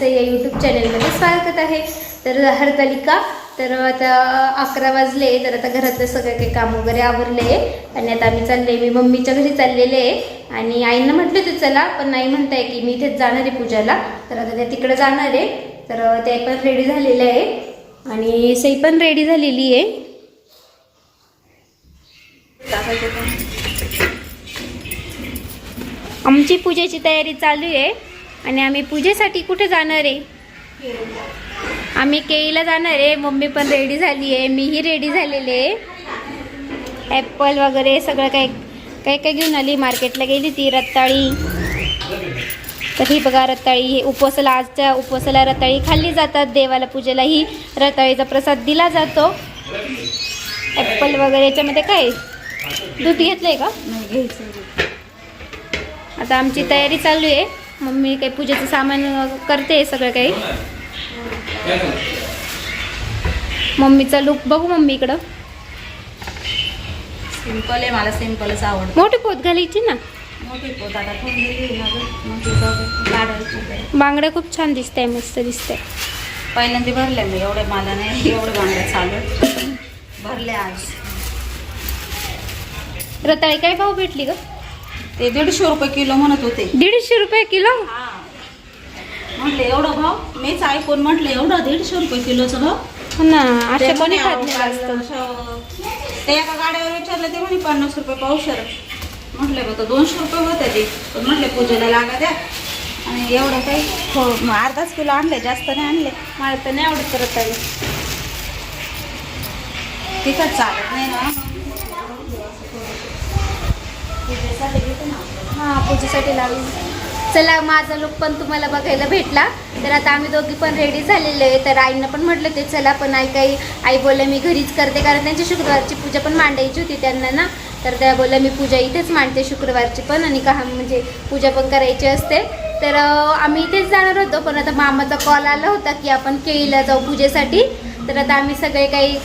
नमस्कार या यूट्यूब चॅनलमध्ये स्वागत आहे. तर हरतालिका तर आता अकरा वाजले तर आता घरातलं सगळं काही काम वगैरे आवरले आणि आता आम्ही चालले मी मम्मीच्या घरी चाललेले आहे. आणि आईनं म्हटलं ते चला पण नाही म्हणताय की मी इथेच जाणार आहे पूजाला. तर आता त्या तिकडे जाणार आहे. तर ते पण रेडी झालेले आहे. आणि सई पण रेडी झालेली आहे. आमची पूजेची तयारी चालू आहे. आणि आम्ही पूजेसाठी कुठे जाणार आहे? आम्ही केईला जाणार आहे. मम्मी पण रेडी झाली आहे. मीही रेडी झालेले आहे. ॲपल वगैरे सगळं काही काही काही घेऊन आली. मार्केटला गेली ती रताळी. तर ही बघा रताळी. हे उपवासाला आजच्या उपवासाला रताळी खाल्ली जातात. देवाला पूजेला ही रताळीचा प्रसाद दिला जातो. ॲपल वगैरे याच्यामध्ये काय? दूध घेतलंय का? आता आमची तयारी चालू आहे. मम्मी काही पूजेचं सामान करते सगळं काही. मम्मीचा लुक बघू मम्मी इकडं. सिंपल आहे मला सिंपलच आवडतं. मोठी पोत घालायची ना? मोठी पोत आता ठेवून दिली ना गं? मग ती जाऊ काढायची बांगड्या खूप छान दिसतंय मस्त दिसतंय. पहिल्यांदा भरले मी एवढे मला नाही एवढे बांगड्या चालू आहेत. भरले आज. रताळी काय भाव भेटली ग? ते दीडशे रुपये किलो म्हणत होते. दीडशे रुपये किलो? हा. म्हटले एवढं भाव? मीच ऐकून म्हटलं एवढं दीडशे रुपये किलोचं भाव? हो ना ते कोणी खात नाही जास्त. एका गाड्यावर विचारलं ते म्हणे पन्नास रुपये पावशर. म्हटले बघ दोनशे रुपये होते ते. पण म्हटले पूजेला लागा द्या. आणि एवढं काही हो. मग अर्धाच किलो आणले जास्त नाही आणले. मला तर नाही आवडत रताळी तिखट चालत नाही ना. हां पूजेसाठी लावली चला माझा लुक पण तुम्हाला बघायला भेटला. तर आता आम्ही दोघी पण रेडी झालेलो आहे. तर आईनं पण म्हटलं ते चला पण आई काही आई बोलले मी घरीच करते. कारण त्यांची शुक्रवारची पूजा पण मांडायची होती त्यांना ना. तर त्या बोलल्या मी पूजा इथेच मांडते शुक्रवारची पण. आणि का म्हणजे पूजा पण करायची असते. तर आम्ही इथेच जाणार होतो पण आता मामाचा कॉल आला होता की आपण केळीला जाऊ पूजेसाठी. तर आता आम्ही सगळे काही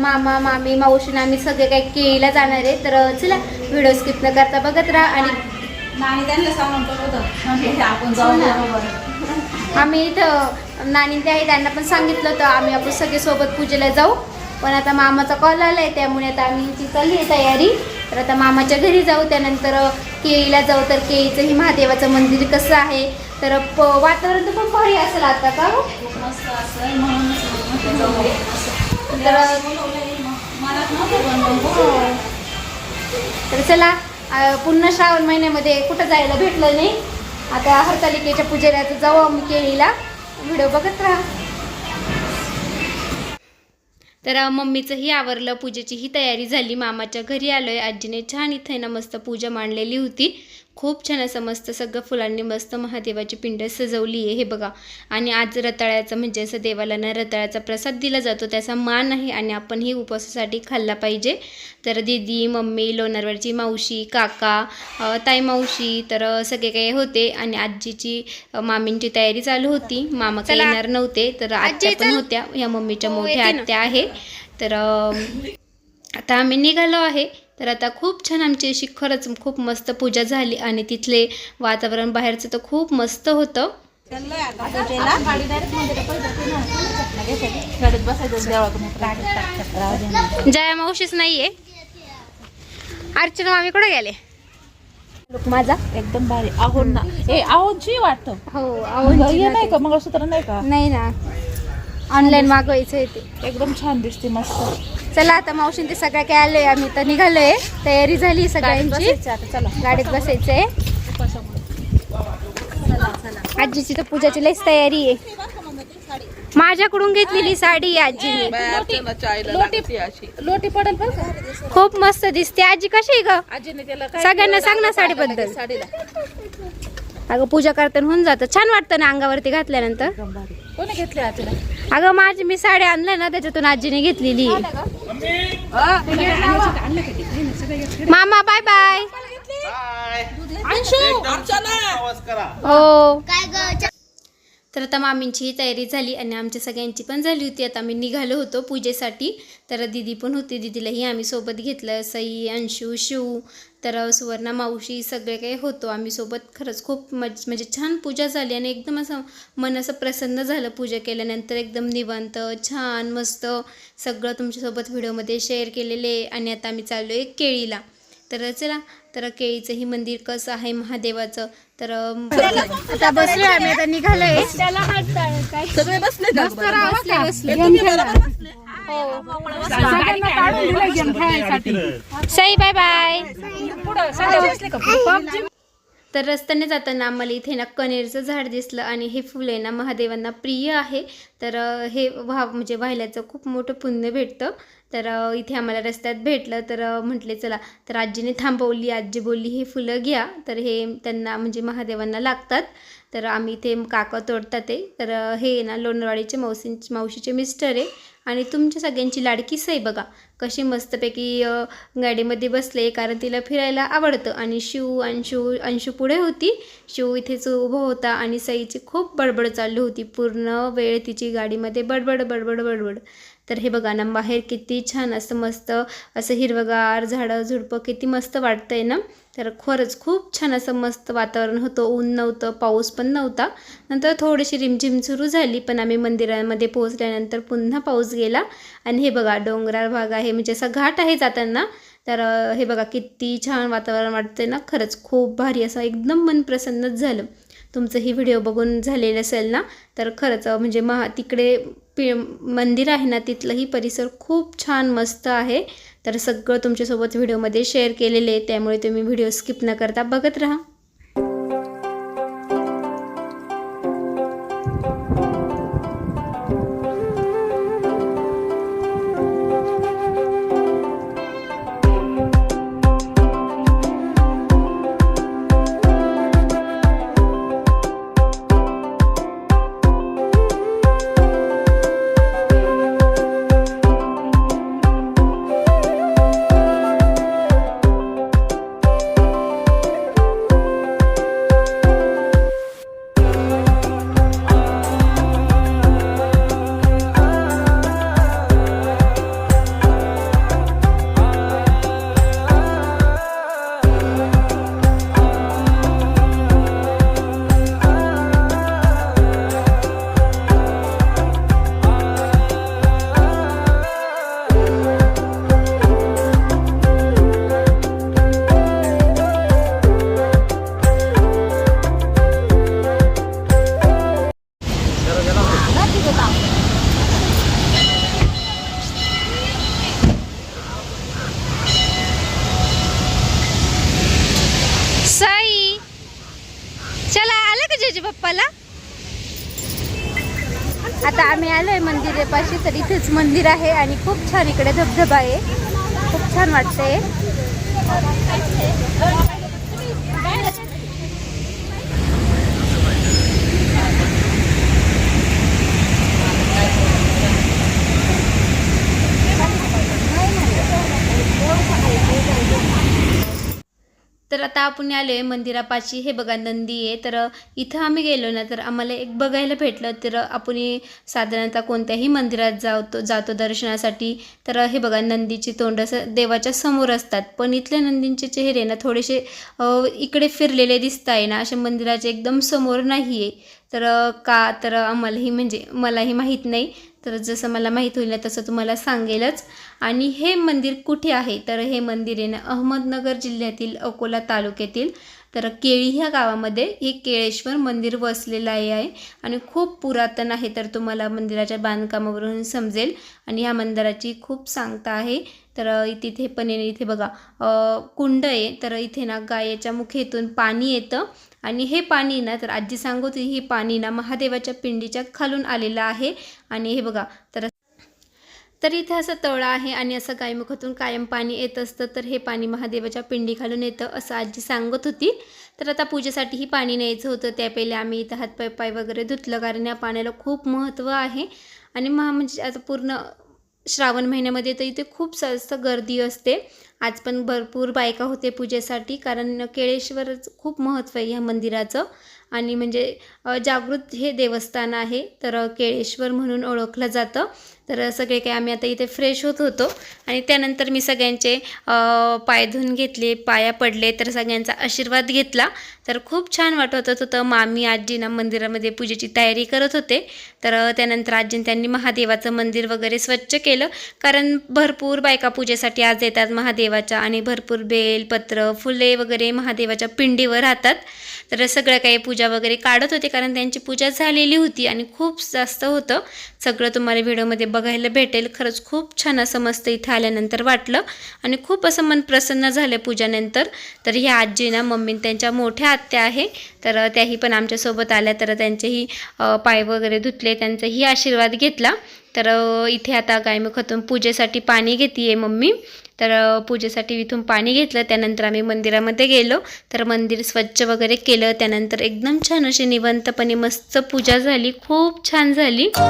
मामा मामी मावशीनं आम्ही सगळे काही केळीला जाणार आहे. तर चला व्हिडिओ स्किप न करता बघत राहा आणि नानी त्यांना सांगून होतं. आपण जाऊ हो. बरोबर आम्ही इथं नानी ते आहे त्यांना पण सांगितलं होतं आम्ही आपण सगळे सोबत पूजेला जाऊ. पण आता मामाचा कॉल आला आहे त्यामुळे आता आम्ही ती चालली आहे तयारी. तर आता मामाच्या घरी जाऊ त्यानंतर केळीला जाऊ. तर केळीचंही महादेवाचं मंदिर कसं आहे? तर प वातावरण तर पण भारी असेल आता का हो? बोलवलंय. तर चला पुन्हा श्रावण महिन्यामध्ये कुठं जायला भेटलं नाही. आता हरतालिकेच्या पूजेला तर जाऊ आम्ही केळीला. व्हिडिओ बघत राहा. तर मम्मीचंही आवरलं पूजेची ही तयारी झाली. मामाच्या घरी आलोय. आजीने छान इथे ना मस्त पूजा मांडलेली होती. खूप छान असं मस्त सगळं फुलांनी मस्त महादेवाची पिंड सजवली आहे हे बघा. आणि आज रताळ्याचं म्हणजे असं देवाला ना रताळ्याचा प्रसाद दिला जातो त्याचा मान आहे आणि आपण ही उपवासासाठी खाल्ला पाहिजे. तर दीदी मम्मी लोणारवाडची मावशी काका ताई मावशी तर सगळे काही होते आणि आजीची मामींची तयारी चालू होती. मामा काही. येणार नव्हते तर आत्या पण होत्या. या मम्मीच्या हो, मोठ्या. आत्या आहे. तर आता आम्ही निघालो आहे. तर आता खूप छान आमची अशी खरंच खूप मस्त पूजा झाली आणि तिथले वातावरण बाहेरचं तर खूप मस्त होतं. जया मावशीच नाहीये. अर्चना मामी कुठे गेले? लुक माझा? एकदम भारी. आहोन ना. ए आहोनची वाटतं हो हे नाही का? मंगळसूत्र नाही का? नाही ना. ऑनलाईन मागवायचं आहे ते. एकदम छान दिसते मस्त. चला आता मावशीन ते सगळ्या काय आलोय आम्ही तर निघालोय. तयारी झाली सगळ्यांची. बसायचं आता चला. गाडीत बसायचंय. आजीची तर पूजाची लईच तयारी आहे. माझ्याकडून घेतलेली साडी आहे आजीने. लोटी लोटी पडेल बरं का? खूप मस्त दिसते. आजी कशी आहे ग? आजीने त्याला काय सगळ्यांना सांग ना साडीबद्दल. साडीला. अगं पूजा करताना होऊन जातं. छान वाटतं ना अंगावरती घातल्यानंतर. कोणी घेतली आजीला? अगं माझी मी साडी आणल्या ना त्याच्यातून आजीने घेतलेली. मामा बाय बाय हो. तर आता मामींचीही तयारी झाली आणि आमच्या सगळ्यांची पण झाली होती. आता आम्ही निघालो होतो पूजेसाठी. तर दिदी पण होती. दिदीलाही आम्ही सोबत घेतलं. सई अंशू शिव तर सुवर्णा मावशी सगळे काही होतो. आम्ही सोबत खरंच खूप मज म्हणजे छान पूजा झाली आणि एकदम असं मन असं प्रसन्न झालं पूजा केल्यानंतर. एकदम निवांत छान मस्त सगळं तुमच्यासोबत व्हिडिओमध्ये शेअर केलेले आहे. आणि आता आम्ही चाललो आहे केळीला. तर चला तर केळीचंही मंदिर कसं आहे महादेवाचं तर आता बसलो आम्ही आता निघालोय. सगळे बसले. ना बसले बसले सई बाय बाय. तर रस्त्याने जाताना आम्हाला इथे ना कनेरचं झाड दिसलं आणि हे फुल आहे ना महादेवांना प्रिय आहे. तर हे व्हा म्हणजे वाहिल्याचं खूप मोठं पुण्य भेटतं. तर इथे आम्हाला रस्त्यात भेटलं तर म्हटले चला तर आजीने थांबवली. आजी बोलली हे फुलं घ्या. तर हे त्यांना म्हणजे महादेवांना लागतात. तर आम्ही इथे काका तोडतात ते. तर हे ना लोणवाडीचे मावशींचे मावशीचे मिस्टर आहे. आणि तुमच्या सगळ्यांची लाडकी सई बघा. कशी मस्तपैकी गाडीमध्ये बसले कारण तिला फिरायला आवडतं. आणि शिव अंशू अंशू पुढे होती. शिव इथेच उभं होता आणि सईची खूप बडबड चालली होती. पूर्ण वेळ तिची गाडीमध्ये बडबड बडबड बडबड. तर हे बघा ना बाहेर किती छान असं मस्त असं हिरवगार झाडं झुडपं किती मस्त वाटतंय ना? तर खरंच खूप छान असं मस्त वातावरण होतं. ऊन नव्हतं पाऊस पण नव्हता. नंतर थोडीशी रिमझिम सुरू झाली पण आम्ही मंदिरामध्ये पोहोचल्यानंतर पुन्हा पाऊस गेला. आणि हे बघा डोंगराळ भाग आहे म्हणजे असा घाट आहे जाताना. तर हे बघा किती छान वातावरण वाटते ना. खरंच खूप भारी असं एकदम मन प्रसन्नच झालं. तुमचं ही व्हिडिओ बघून झालेलं असेल ना तर खरंच म्हणजे महा तिकडे पि मंदिर आहे ना तिथलंही परिसर खूप छान मस्त आहे. तर सगळं तुमच्यासोबत व्हिडिओमध्ये शेअर केलेले आहे त्यामुळे तुम्ही व्हिडिओ स्किप न करता बघत राहा. मंदिर आहे आणि खूप छान इकडे धबधबा आहे. खूप छान वाटतंय. आपण आलो आहे मंदिरापाशी हे बघा नंदी आहे. तर इथं आम्ही गेलो ना तर आम्हाला एक बघायला भेटलं. तर आपण साधारणतः कोणत्याही मंदिरात जातो जातो दर्शनासाठी. तर हे बघा नंदीची तोंड असं देवाच्या समोर असतात. पण इथल्या नंदींचे चेहरे ना थोडेसे इकडे फिरलेले दिसत आहे ना असे मंदिराचे एकदम समोर नाही आहे तर का तर आम्हालाही म्हणजे मलाही माहीत नाही. तर जसं मला माहीत होईल ना तसं तुम्हाला सांगेलच. आणि हे मंदिर कुठे आहे? तर हे मंदिर आहे ना अहमदनगर जिल्ह्यातील अकोला तालुक्यातील. तर केळी ह्या गावामध्ये हे केळेश्वर मंदिर वसलेलं आहे आहे. आणि खूप पुरातन आहे तर तुम्हाला मंदिराच्या बांधकामावरून समजेल. आणि ह्या मंदिराची खूप सांगता आहे. तर तिथे पण इथे बघा कुंड आहे. तर इथे ना गायेच्या मुखेतून पाणी येतं. आणि हे पाणी ना तर आजी सांगत होती हे पाणी ना महादेवाच्या पिंडीच्या खालून आलेलं आहे. आणि हे बघा तर तर इथे असं तळं आहे आणि असं गायमुखातून कायम पाणी येत असतं. तर हे पाणी महादेवाच्या पिंडी खालून येतं असं आजी सांगत होती. तर आता पूजेसाठीही पाणी न्यायचं होतं. त्या पहिले आम्ही इथं हातपाय पाय वगैरे धुतलं कारण या पाण्याला खूप महत्त्व आहे. आणि महा म्हणजे आता पूर्ण श्रावण महिन्यामध्ये तर इथे खूप जास्त गर्दी असते. आज पण भरपूर बायका होते पूजेसाठी कारण केळेश्वरच खूप महत्त्व आहे ह्या मंदिराचं. आणि म्हणजे जागृत हे देवस्थान आहे. तर केळेश्वर म्हणून ओळखलं जातं. तर सगळे काही आम्ही आता इथे फ्रेश होत होतो. आणि त्यानंतर मी सगळ्यांचे पाय धुवून घेतले पाया पडले तर सगळ्यांचा आशीर्वाद घेतला. तर खूप छान वाटत होतं मामी आजीना मंदिरामध्ये पूजेची तयारी करत होते. तर त्यानंतर आजीन त्यांनी महादेवाचं मंदिर वगैरे स्वच्छ केलं. कारण भरपूर बायका पूजेसाठी आज येतात महादेवाच्या. आणि भरपूर बेल पत्र फुले वगैरे महादेवाच्या पिंडीवर राहतात. तर सगळं काही पूजा वगैरे काढत होते कारण त्यांची पूजा झालेली होती आणि खूप जास्त होतं. सगळं तुम्हाला व्हिडिओमध्ये बघायला भेटेल. खरंच खूप छान असं मस्त इथं आल्यानंतर वाटलं. आणि खूप असं मन प्रसन्न झालं पूजानंतर. तर ह्या आजी ना मम्मी त्यांच्या मोठ्या आत्या आहे. तर त्याही पण आमच्यासोबत आल्या. तर त्यांचेही पाय वगैरे धुतले. त्यांचाही आशीर्वाद घेतला. तर इथे आता गायमुखातून पूजेसाठी पाणी घेते मम्मी. तर पूजेसाठी इथून पाणी घेतलं त्यानंतर आम्ही मंदिरामध्ये गेलो. तर मंदिर स्वच्छ वगैरे केलं त्यानंतर एकदम छान अशी निवंतपणे मस्त पूजा झाली. खूप छान झाली. तर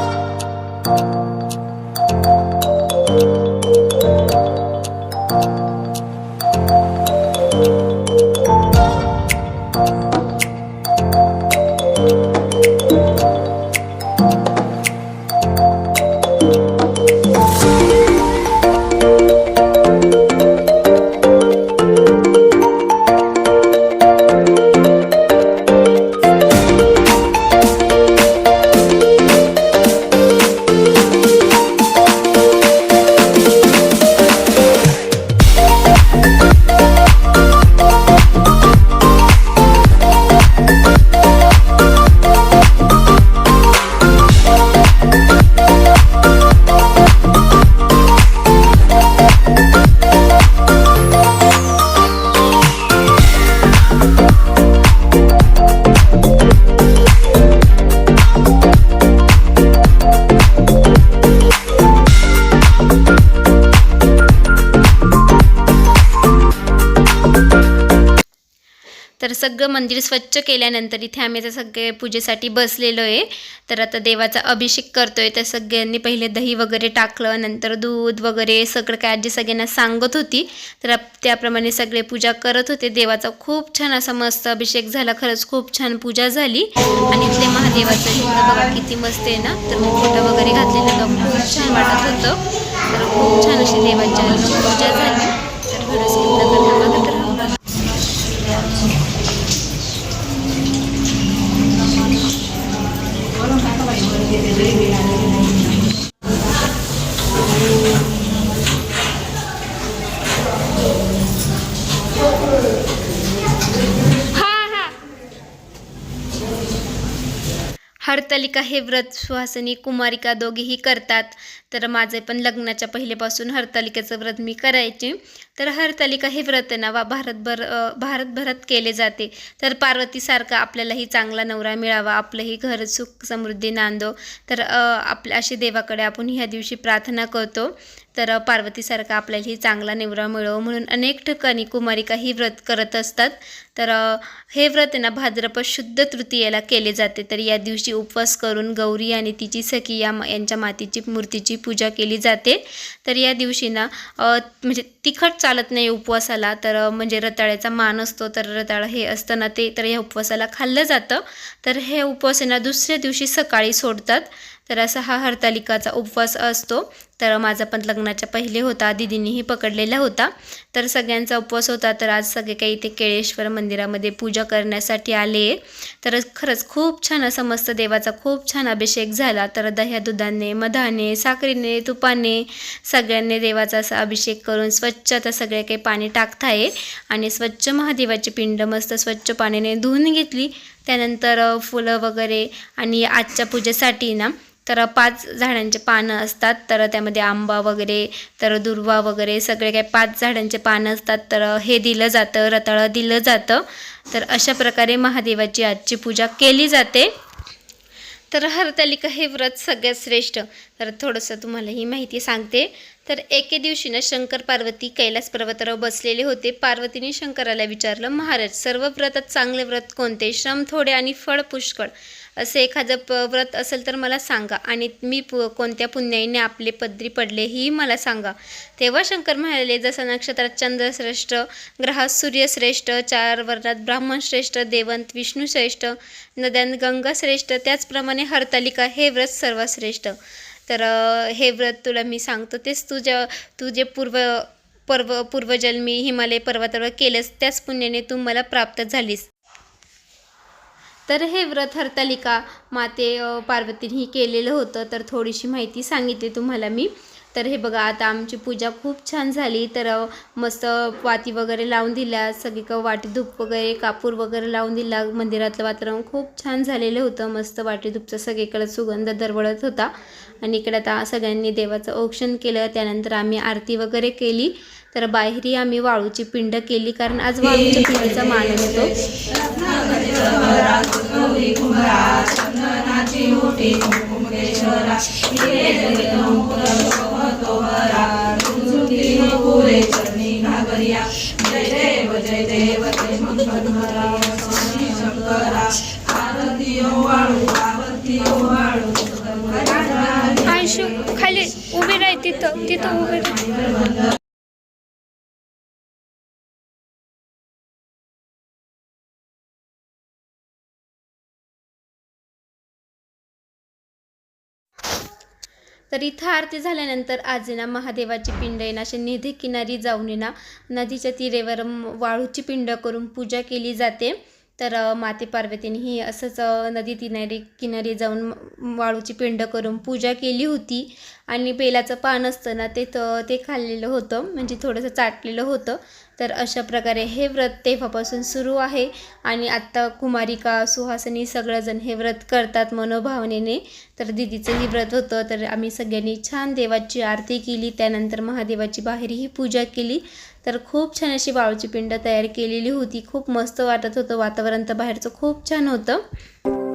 मंदिर स्वच्छ केल्यानंतर इथे आम्ही आता सगळे पूजेसाठी बसलेलो आहे. तर आता देवाचा अभिषेक करतोय. तर सगळ्यांनी पहिले दही वगैरे टाकलं नंतर दूध वगैरे सगळं काय आजी सगळ्यांना सांगत होती. तर त्याप्रमाणे सगळे पूजा करत होते. देवाचा खूप छान असा मस्त अभिषेक झाला. खरंच खूप छान पूजा झाली. आणि इथले महादेवाचं लिंग बघा किती मस्त आहे ना? तर मी फोटो वगैरे घातलेलं खूप छान वाटत होतं. तर खूप छान अशी देवाची पूजा झाली. तर व्हिडिओ हरतालिका हे व्रत सुहासिनी कुमारिका दोघेही करतात. तर माझे पण लग्नाच्या पहिल्यापासून हरतालिकेचं व्रत मी करायचे. तर हरतालिका हे व्रत ना वा भारतभर भारतभरात केले जाते. तर पार्वतीसारखा आपल्यालाही चांगला नवरा मिळावा आपलंही घर सुख समृद्धी नांदो. तर आपल्या अशी देवाकडे आपण ह्या दिवशी प्रार्थना करतो. तर पार्वतीसारखा आपल्यालाही चांगला नवरा मिळो म्हणून अनेक ठिकाणी कुमारिका ही व्रत करत असतात. तर हे व्रत ना भाद्रपद शुद्ध तृतीयेला केले जाते. तर या दिवशी उपवास करून गौरी आणि तिची सखी या यांच्या मातीची मूर्तीची पूजा केली जाते. तर या दिवशी ना म्हणजे तिखट चालत नाही उपवासाला तर म्हणजे रताळ्याचा मान असतो तर रताळ हे असतं ना ते तर या उपवासाला खाल्लं जातं. तर हे उपवास दुसऱ्या दिवशी सकाळी सोडतात. तर असा हा हरतालिकाचा उपवास असतो. तर माझा पण लग्नाच्या पहिले होता दिदींनीही पकडलेला होता. तर सगळ्यांचा उपवास होता तर आज सगळे काही इथे केळेश्वर मंदिरामध्ये पूजा करण्यासाठी आले. तर खरंच खूप छान असं मस्त देवाचा खूप छान अभिषेक झाला. तर दह्या दुधाने मधाने साखरेने तुपाने सगळ्यांनी देवाचा असा अभिषेक करून स्वच्छ आता सगळे काही पाणी टाकताय. आणि स्वच्छ महादेवाची पिंड मस्त स्वच्छ पाण्याने धुवून घेतली. त्यानंतर फुलं वगैरे आणि आजच्या पूजेसाठी ना तर पाच झाडांचे पानं असतात तर त्यामध्ये आंबा वगैरे तर दुर्वा वगैरे सगळे काही पाच झाडांचे पानं असतात तर हे दिलं जातं रताळं दिलं जातं. तर अशा प्रकारे महादेवाची आजची पूजा केली जाते. तर हरतालिका हे व्रत सगळ्यात श्रेष्ठ. तर थोडंसं तुम्हाला ही माहिती सांगते. तर एके दिवशी ना शंकर पार्वती कैलास पर्वतावर बसलेले होते. पार्वतीने शंकराला विचारलं महाराज सर्व व्रतात चांगले व्रत कोणते? श्रम थोडे आणि फळ पुष्कळ. असं एखादं प व्रत असेल तर मला सांगा. आणि मी पु कोणत्या पुण्याईने आपले पदरी पडले ही मला सांगा. तेव्हा शंकर म्हणाले जसं नक्षत्रात चंद्र श्रेष्ठ ग्रहात सूर्यश्रेष्ठ चार वर्णात ब्राह्मण श्रेष्ठ देवंत विष्णू श्रेष्ठ नद्यान गंगा श्रेष्ठ त्याचप्रमाणे हरतालिका हे व्रत सर्वश्रेष्ठ. तर हे व्रत तुला मी सांगतो तेच तुझ्या तू जे पूर्व पर्व पूर्वजन्मी हिमालय पर्वतावर केलंस त्याच पुण्याने तू मला प्राप्त झालीस. तर हे व्रत हरतालिका माते अ, पार्वतीने केलेलं होतं. तर थोडीशी माहिती सांगितली तुम्हाला मी. तर हे बघा आता आमची पूजा खूप छान झाली. तर मस्त वाती वगैरे लावून दिल्या. सगळीकडं वाटी धूप वगैरे कापूर वगैरे लावून दिला. मंदिरातलं वातावरण खूप छान झालेलं होतं. मस्त वाटी धूपचा सगळीकडं सुगंध दरवळत होता. आणि इकडे आता सगळ्यांनी देवाचं औक्षण केलं. त्यानंतर आम्ही आरती वगैरे केली. तर बाहेरही आम्ही वाळूची पिंड केली कारण आज वाळूच्या पिंडीचा मान असतो. खाली उभी नाही तिथं तिथं उभी तर इथं आरती झाल्यानंतर आज आहे ना महादेवाची पिंड आहे ना अशी किनारी जाऊन आहे नदीच्या तिरेवर वाळूची पिंड करून पूजा केली जाते. तर माते पार्वतीने ही असंच नदी किनारी किनारी जाऊन वाळूची पिंड करून पूजा केली होती. आणि बेलाचं पान असतं ना ते ते खाल्लेलं होतं म्हणजे थोडंसं चाटलेलं होतं. तर अशा प्रकारे हे व्रत तेव्हापासून सुरू आहे. आणि आत्ता कुमारिका सुहासनी सगळंजण हे व्रत करतात मनोभावनेने. तर दिदीचंही व्रत होतं. तर आम्ही सगळ्यांनी छान देवाची आरती केली. त्यानंतर महादेवाची बाहेरही पूजा केली. तर खूप छान अशी वाळूची पिंड तयार केलेली होती. खूप मस्त वाटत होतं. वातावरण तर बाहेरचं खूप छान होतं.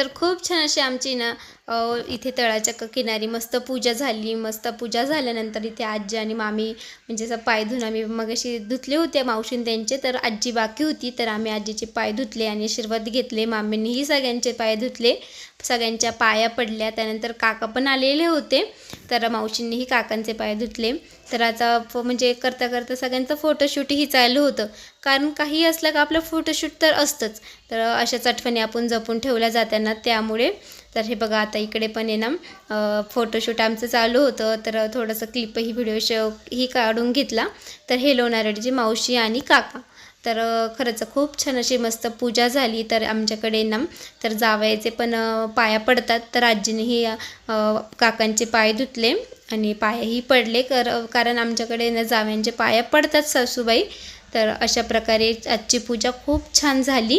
तर खूप छान अशी आमची ना इथे तळाच्या क- किनारी मस्त पूजा झाली. मस्त पूजा झाल्यानंतर इथे आजी आणि मामी म्हणजे असं पाय धुवून आम्ही मग अशी धुतले होते मावशीन त्यांचे तर आजी बाकी होती. तर आम्ही आजीचे पाय धुतले आणि आशीर्वाद घेतले. मामींनीही सगळ्यांचे पाय धुतले. सगळ्यांच्या पाया पडल्या. त्यानंतर काका पण आलेले होते. तर मावशींनीही काकांचे पाय धुतले. तर आता म्हणजे करता करता सगळ्यांचं फोटोशूटही चालू होतं. कारण काही असलं का आपलं फोटोशूट तर असतंच. तर अशाच आठवणी आपण जपून ठेवल्या जात्यांना. त्यामुळे तर हे बघा आता इकडे पण आहे ना फोटोशूट आमचं चालू होतं. तर थोडंसं क्लिपही व्हिडिओ शो ही काढून घेतला. तर हे लोणारडीची मावशी आणि काका. तर खरंच खूप छान अशी मस्त पूजा झाली. तर आमच्याकडे ना तर जावयाचे पण पाया पडतात. तर आजीनेही काकांचे पाय धुतले आणि पायही पडले. कर कारण आमच्याकडे ना जावयांचे पाया पडतात सासूबाई. तर अशा प्रकारे आजची पूजा खूप छान झाली.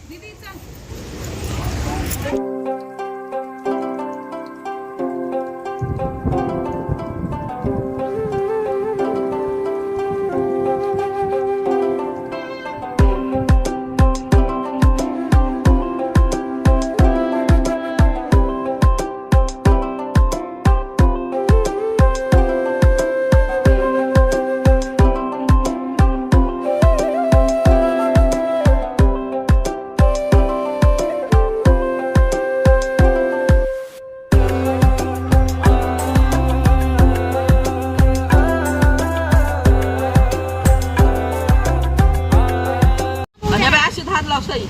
अशी धार लाव सई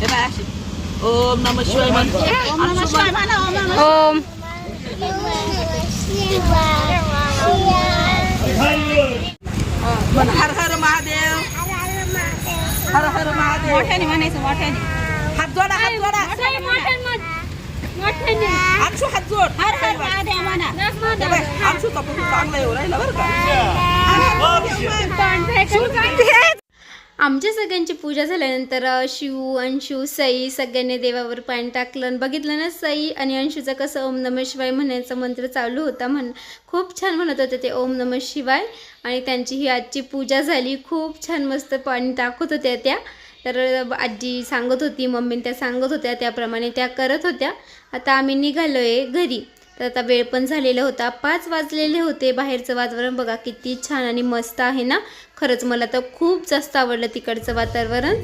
हे बाय अशी ओम नम शिवाय म्हण ओम नमः शिवाय म्हणा ओम नमः ओम म्हण हर हर महादेव हर हर महादेव मोठ्याने म्हणायचं मोठ्याने हात जोडा हात जोडा अंशू हात जोड हर हर महादेव म्हणा हे बाय, अंशूचा फोटो चांगला येऊ राहिला बरं का आमच्या सगळ्यांची पूजा झाल्यानंतर शिव अंशू सई सगळ्यांनी देवावर पाणी टाकलं आणि बघितलं ना सई आणि अंशूचं कसं ओम नम शिवाय म्हणायचा मंत्र चालू होता म्हण खूप छान म्हणत होते ते ओम नम शिवाय आणि त्यांची ही आजची पूजा झाली. खूप छान मस्त पाणी टाकत होत्या त्या. तर आजी सांगत होती मम्मी त्या सांगत होत्या त्याप्रमाणे त्या करत होत्या. आता आम्ही निघालो आहे घरी. तर आता वेळ पण झालेला होता. पाच वाजलेले होते बाहेरचं वातावरण. बघा किती छान आणि मस्त आहे ना? खरंच मला तर खूप जास्त आवडलं तिकडचं वातावरण.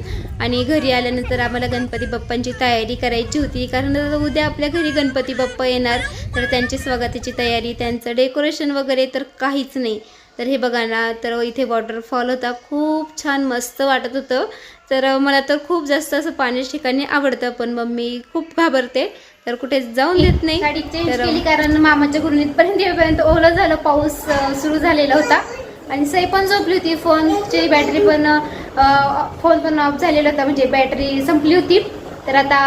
आणि घरी आल्यानंतर आम्हाला गणपती बाप्पांची तयारी करायची होती. कारण उद्या आपल्या घरी गणपती बाप्पा येणार. तर त्यांची स्वागताची तयारी त्यांचं डेकोरेशन वगैरे तर काहीच नाही. तर हे बघा ना तर इथे वॉटरफॉल होता. खूप छान मस्त वाटत होतं. तर मला तर खूप जास्त असं पाण्याच्या ठिकाणी आवडतं. पण मम्मी खूप घाबरते. तर कुठे जाऊन देत नाही. गाडी चेंज केली कारण मामाच्या घरून इथपर्यंत येईपर्यंत ओलं झालं पाऊस सुरू झालेला होता. आणि सई पण झोपली होती फोनची बॅटरी पण फोन पण ऑफ झालेला होता म्हणजे बॅटरी संपली होती. तर आता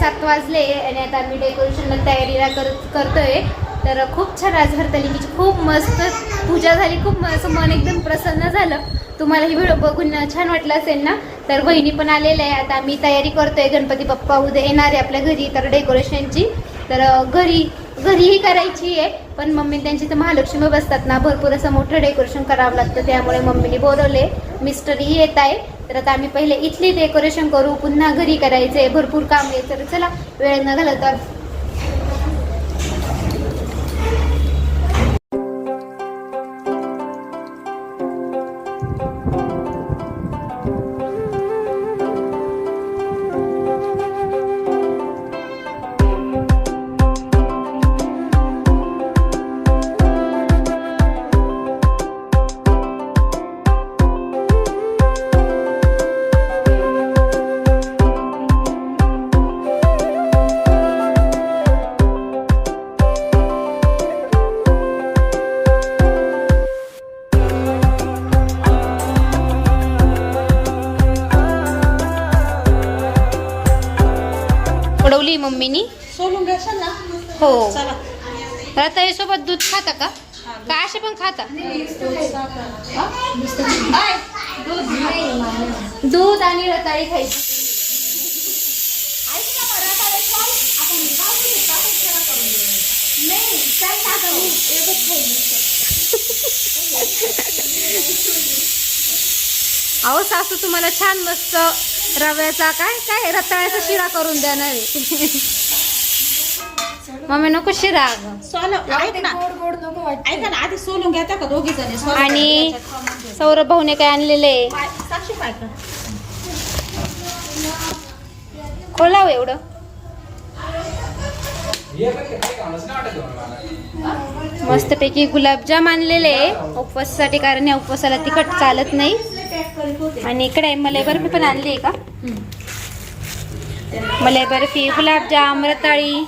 सात वाजले आणि आता आम्ही डेकोरेशनला तयारीला करत करतोय. तर खूप छान आज हरतालिकेची खूप मस्त पूजा झाली. खूप म- असं मन एकदम प्रसन्न झालं. तुम्हाला ही व्हिडिओ बघून छान वाटलं असेल ना? तर बहिणी पण आलेल्या आहे आता आम्ही तयारी करतोय. गणपती बाप्पा उद्या येणार आहे आपल्या घरी तर डेकोरेशनची तर घरी घरीही करायची आहे. पण मम्मी त्यांची तर महालक्ष्मी बसतात ना. भरपूर असं मोठं डेकोरेशन करावं लागतं. त्यामुळे मम्मीने बोलवले. मिस्टरही येत आहे. तर आता आम्ही पहिले इथली डेकोरेशन करू. पुन्हा घरी करायचे भरपूर काम आहे तर चला वेळ न घालवता मम्मीनी? सोलून ना हो. आता हे सोबत दूध खाता का? का असे पण खाता? दूध आणि रताळी खायची. अहो सासू तुम्हाला छान मस्त रव्याचा काय? काय? रताळ्याचा शिरा करून देणार आहे मम्मी नको शिरा अगं. सोलं ऐक ना. ऐका ना आधी सोलून घेता का दोघी जणी आणि सौरभ भाऊने काय आणलेले? आहे साक्षी काय कर खोलाव एवढं. मस्तपैकी गुलाबजाम आणलेले. आहे उपवासासाठी कारण या उपवासाला तिखट चालत नाही. आणि इकडे मलाई बर्फी पण आणली आहे का? मलाई बर्फी गुलाबजाम रताळी.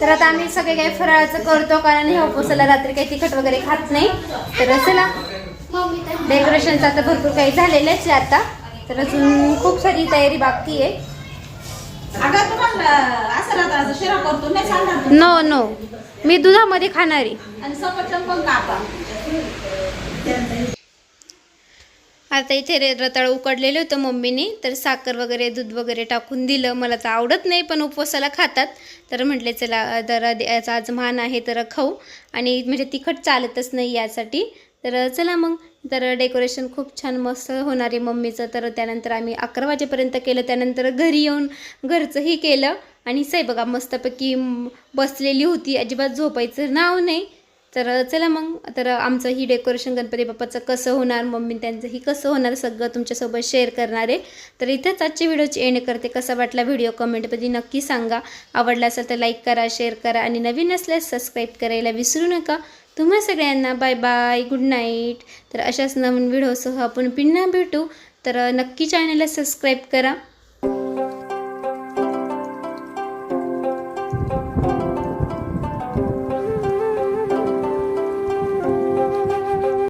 तर आता आम्ही सगळे काही फराळाचं करतो कारण हे उपवासाला रात्री काही तिखट वगैरे खात नाही. तर चला डेकोरेशनचं आता भरपूर काही झालेलंच आहे आता. तर अजून खूप सारी तयारी बाकी आहे. अगं तुम्हाला असं राहतं असं शिरा करतो नाही सांगणार तू. नो नो मी दुधामध्ये खाणारी आणि सफरचंद पण कापा. आता इथे रे रताळ उकडलेलं होतं मम्मीने तर साखर वगैरे दूध वगैरे टाकून दिलं. मला तर आवडत नाही पण उपवासाला खातात. तर म्हटले चला जरा याचा आज मान आहे तर खाऊ. आणि म्हणजे तिखट चालतच नाही यासाठी. तर चला मग. तर डेकोरेशन खूप छान मस्त होणार आहे मम्मीचं. तर त्यानंतर आम्ही अकरा वाजेपर्यंत केलं. त्यानंतर घरी येऊन घरचंही केलं. आणि साई बघा मस्तपैकी बसलेली होती. अजिबात झोपायचं नाव नाही. तर चला मग. तर आमचं ही डेकोरेशन गणपती बाप्पाचं कसं होणार मम्मी त्यांचंही कसं होणार सगळं तुमच्यासोबत शेअर करणार आहे. तर इथंच आजच्या व्हिडिओची एंड करते. कसा वाटला व्हिडिओ कमेंटमध्ये नक्की सांगा. आवडला असेल तर लाईक करा शेअर करा. आणि नवीन असल्यास सबस्क्राईब करायला विसरू नका. तुम्हा सगळ्यांना बाय बाय गुड नाईट. तर अशाच नवीन व्हिडिओसह आपण पुन्हा भेटू. तर नक्की चॅनलला सबस्क्राईब करा.